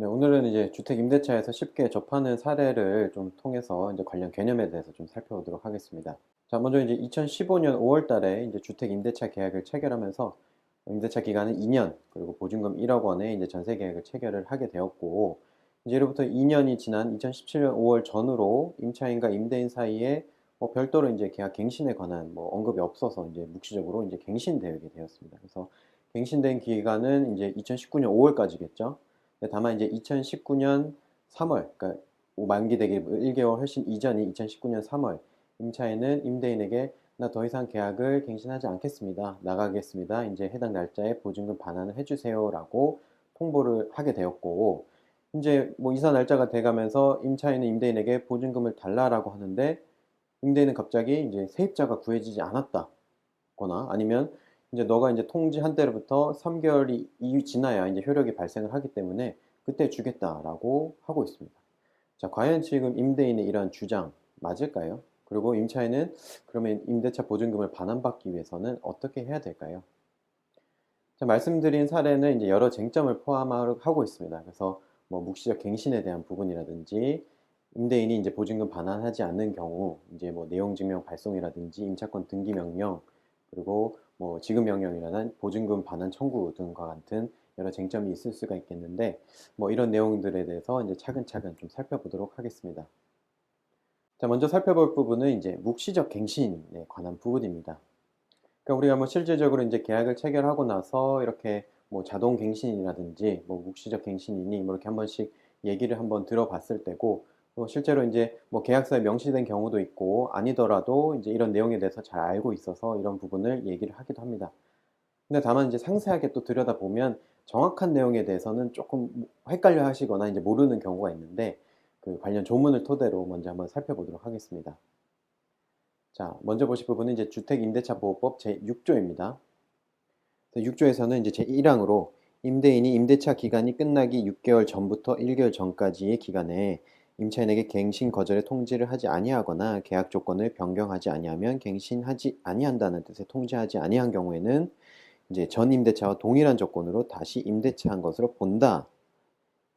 네, 오늘은 이제 주택 임대차에서 쉽게 접하는 사례를 좀 통해서 이제 관련 개념에 대해서 좀 살펴보도록 하겠습니다. 자, 먼저 이제 2015년 5월 달에 이제 주택 임대차 계약을 체결하면서 임대차 기간은 2년, 그리고 보증금 1억 원의 이제 전세 계약을 체결을 하게 되었고, 이제 이로부터 2년이 지난 2017년 5월 전후로 임차인과 임대인 사이에 뭐 별도로 이제 계약 갱신에 관한 뭐 언급이 없어서 이제 묵시적으로 이제 갱신되게 되었습니다. 그래서 갱신된 기간은 이제 2019년 5월까지겠죠. 다만 이제 2019년 3월, 그러니까 만기 되기 1개월 훨씬 이전이 2019년 3월, 임차인은 임대인에게 나 더 이상 계약을 갱신하지 않겠습니다. 나가겠습니다. 이제 해당 날짜에 보증금 반환을 해주세요라고 통보를 하게 되었고, 이제 뭐 이사 날짜가 돼가면서 임차인은 임대인에게 보증금을 달라라고 하는데, 임대인은 갑자기 이제 세입자가 구해지지 않았다거나 아니면 이제 너가 이제 통지한 때로부터 3개월이 이후 지나야 이제 효력이 발생을 하기 때문에 그때 주겠다라고 하고 있습니다. 자, 과연 지금 임대인의 이러한 주장 맞을까요? 그리고 임차인은 그러면 임대차 보증금을 반환받기 위해서는 어떻게 해야 될까요? 자, 말씀드린 사례는 이제 여러 쟁점을 포함하고 있습니다. 그래서 뭐 묵시적 갱신에 대한 부분이라든지 임대인이 이제 보증금 반환하지 않는 경우 이제 뭐 내용 증명 발송이라든지 임차권 등기 명령 그리고 뭐 지급 명령이라는 보증금 반환 청구 등과 같은 여러 쟁점이 있을 수가 있겠는데 뭐 이런 내용들에 대해서 이제 차근차근 좀 살펴보도록 하겠습니다. 자, 먼저 살펴볼 부분은 이제 묵시적 갱신에 관한 부분입니다. 그러니까 우리가 뭐 실질적으로 이제 계약을 체결하고 나서 이렇게 뭐 자동 갱신이라든지 뭐 묵시적 갱신이니 뭐 이렇게 한 번씩 얘기를 한번 들어봤을 때고 또 실제로 이제 뭐 계약서에 명시된 경우도 있고 아니더라도 이제 이런 내용에 대해서 잘 알고 있어서 이런 부분을 얘기를 하기도 합니다. 근데 다만 이제 상세하게 또 들여다보면 정확한 내용에 대해서는 조금 헷갈려 하시거나 이제 모르는 경우가 있는데 그 관련 조문을 토대로 먼저 한번 살펴보도록 하겠습니다. 자, 먼저 보실 부분은 이제 주택임대차보호법 제6조입니다. 6조에서는 이제 제1항으로 임대인이 임대차 기간이 끝나기 6개월 전부터 1개월 전까지의 기간에 임차인에게 갱신 거절의 통지를 하지 아니하거나 계약 조건을 변경하지 아니하면 갱신하지 아니한다는 뜻의 통지하지 아니한 경우에는 이제 전 임대차와 동일한 조건으로 다시 임대차한 것으로 본다.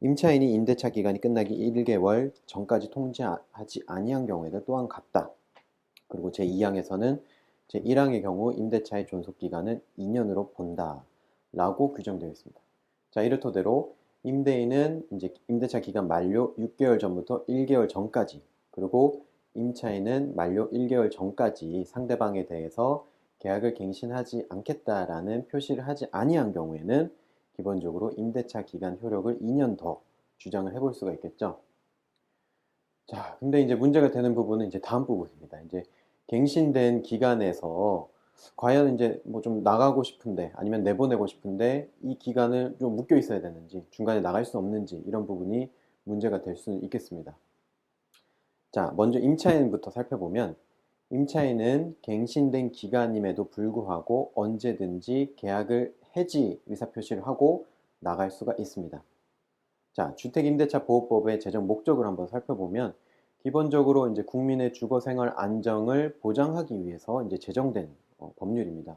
임차인이 임대차 기간이 끝나기 1개월 전까지 통지하지 아니한 경우에도 또한 같다. 그리고 제2항에서는 제1항의 경우 임대차의 존속 기간은 2년으로 본다. 라고 규정되어 있습니다. 자, 이를 토대로 임대인은 이제 임대차 기간 만료 6개월 전부터 1개월 전까지 그리고 임차인은 만료 1개월 전까지 상대방에 대해서 계약을 갱신하지 않겠다라는 표시를 하지 아니한 경우에는 기본적으로 임대차 기간 효력을 2년 더 주장을 해볼 수가 있겠죠. 자, 근데 이제 문제가 되는 부분은 이제 다음 부분입니다. 이제 갱신된 기간에서 과연 이제 뭐 좀 나가고 싶은데 아니면 내보내고 싶은데 이 기간을 좀 묶여 있어야 되는지 중간에 나갈 수 없는지 이런 부분이 문제가 될 수는 있겠습니다. 자, 먼저 임차인부터 살펴보면 임차인은 갱신된 기간임에도 불구하고 언제든지 계약을 해지 의사표시를 하고 나갈 수가 있습니다. 자, 주택임대차보호법의 제정 목적을 한번 살펴보면 기본적으로 이제 국민의 주거 생활 안정을 보장하기 위해서 이제 제정된 어, 법률입니다.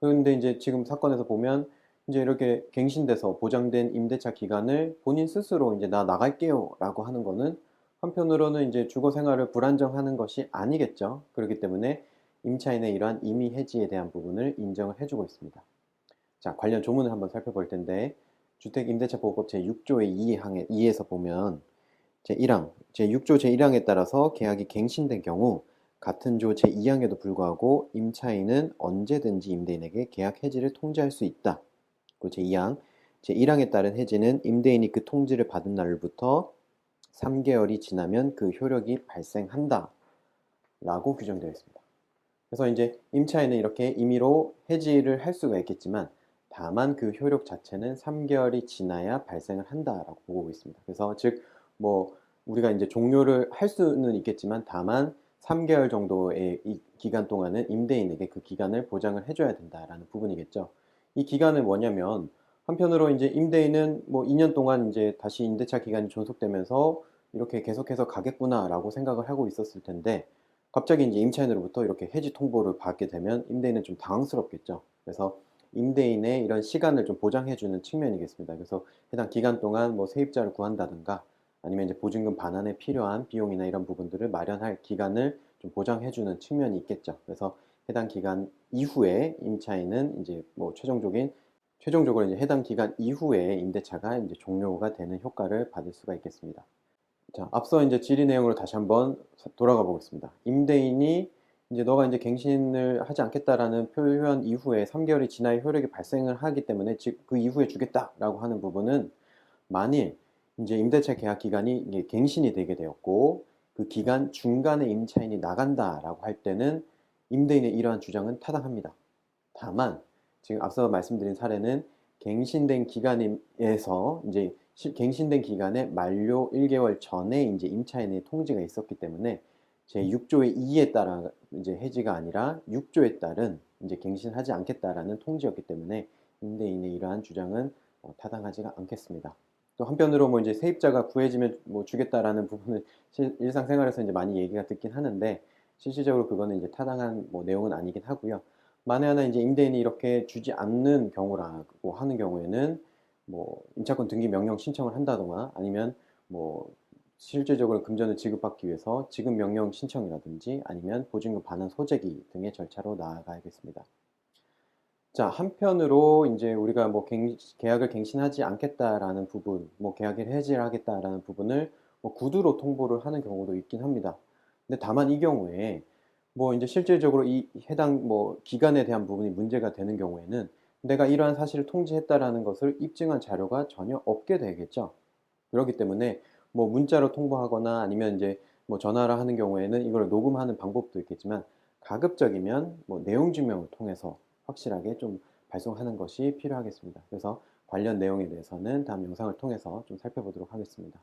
그런데 이제 지금 사건에서 보면 이제 이렇게 갱신돼서 보장된 임대차 기간을 본인 스스로 이제 나 나갈게요 라고 하는 거는 한편으로는 이제 주거 생활을 불안정하는 것이 아니겠죠. 그렇기 때문에 임차인의 이러한 임의 해지에 대한 부분을 인정을 해주고 있습니다. 자, 관련 조문을 한번 살펴볼 텐데 주택 임대차 보호법 제6조의 2항에 2에서 보면 제1항, 제6조 제1항에 따라서 계약이 갱신된 경우 같은 조 제2항에도 불구하고 임차인은 언제든지 임대인에게 계약 해지를 통지할 수 있다. 그리고 제2항, 제1항에 따른 해지는 임대인이 그 통지를 받은 날부터 3개월이 지나면 그 효력이 발생한다. 라고 규정되어 있습니다. 그래서 이제 임차인은 이렇게 임의로 해지를 할 수가 있겠지만 다만 그 효력 자체는 3개월이 지나야 발생을 한다라고 보고 있습니다. 그래서 즉 뭐 우리가 이제 종료를 할 수는 있겠지만 다만 3개월 정도의 이 기간 동안은 임대인에게 그 기간을 보장을 해줘야 된다라는 부분이겠죠. 이 기간은 뭐냐면 한편으로 이제 임대인은 뭐 2년 동안 이제 다시 임대차 기간이 존속되면서 이렇게 계속해서 가겠구나라고 생각을 하고 있었을 텐데 갑자기 이제 임차인으로부터 이렇게 해지 통보를 받게 되면 임대인은 좀 당황스럽겠죠. 그래서 임대인의 이런 시간을 좀 보장해주는 측면이겠습니다. 그래서 해당 기간 동안 뭐 세입자를 구한다든가 아니면 이제 보증금 반환에 필요한 비용이나 이런 부분들을 마련할 기간을 좀 보장해주는 측면이 있겠죠. 그래서 해당 기간 이후에 임차인은 이제 뭐 최종적인 최종적으로 이제 해당 기간 이후에 임대차가 이제 종료가 되는 효과를 받을 수가 있겠습니다. 자, 앞서 이제 질의 내용으로 다시 한번 돌아가 보겠습니다. 임대인이 이제 너가 이제 갱신을 하지 않겠다라는 표현 이후에 3개월이 지나야 효력이 발생을 하기 때문에 즉 그 이후에 주겠다라고 하는 부분은 만일 이제 임대차 계약 기간이 갱신이 되게 되었고 그 기간 중간에 임차인이 나간다라고 할 때는 임대인의 이러한 주장은 타당합니다. 다만 지금 앞서 말씀드린 사례는 갱신된 기간에서 이제 시- 갱신된 기간에 만료 1개월 전에 이제 임차인의 통지가 있었기 때문에 제 6조의 2에 따라 이제 해지가 아니라 6조에 따른 이제 갱신하지 않겠다라는 통지였기 때문에 임대인의 이러한 주장은 어, 타당하지가 않겠습니다. 또 한편으로 뭐 이제 세입자가 구해지면 뭐 주겠다라는 부분은 실- 일상생활에서 이제 많이 얘기가 듣긴 하는데 실질적으로 그거는 이제 타당한 뭐 내용은 아니긴 하고요. 만에 하나 이제 임대인이 이렇게 주지 않는 경우라고 하는 경우에는 뭐 임차권 등기 명령 신청을 한다거나 아니면 뭐 실질적으로 금전을 지급받기 위해서 지급 명령 신청이라든지 아니면 보증금 반환 소재기 등의 절차로 나아가야겠습니다. 자, 한편으로 이제 우리가 뭐 갱- 계약을 갱신하지 않겠다라는 부분, 뭐 계약을 해지를 하겠다라는 부분을 뭐 구두로 통보를 하는 경우도 있긴 합니다. 근데 다만 이 경우에 뭐 이제 실질적으로 이 해당 뭐 기간에 대한 부분이 문제가 되는 경우에는 내가 이러한 사실을 통지했다라는 것을 입증한 자료가 전혀 없게 되겠죠. 그렇기 때문에 뭐 문자로 통보하거나 아니면 이제 뭐 전화를 하는 경우에는 이걸 녹음하는 방법도 있겠지만 가급적이면 뭐 내용 증명을 통해서 확실하게 좀 발송하는 것이 필요하겠습니다. 그래서 관련 내용에 대해서는 다음 영상을 통해서 좀 살펴보도록 하겠습니다.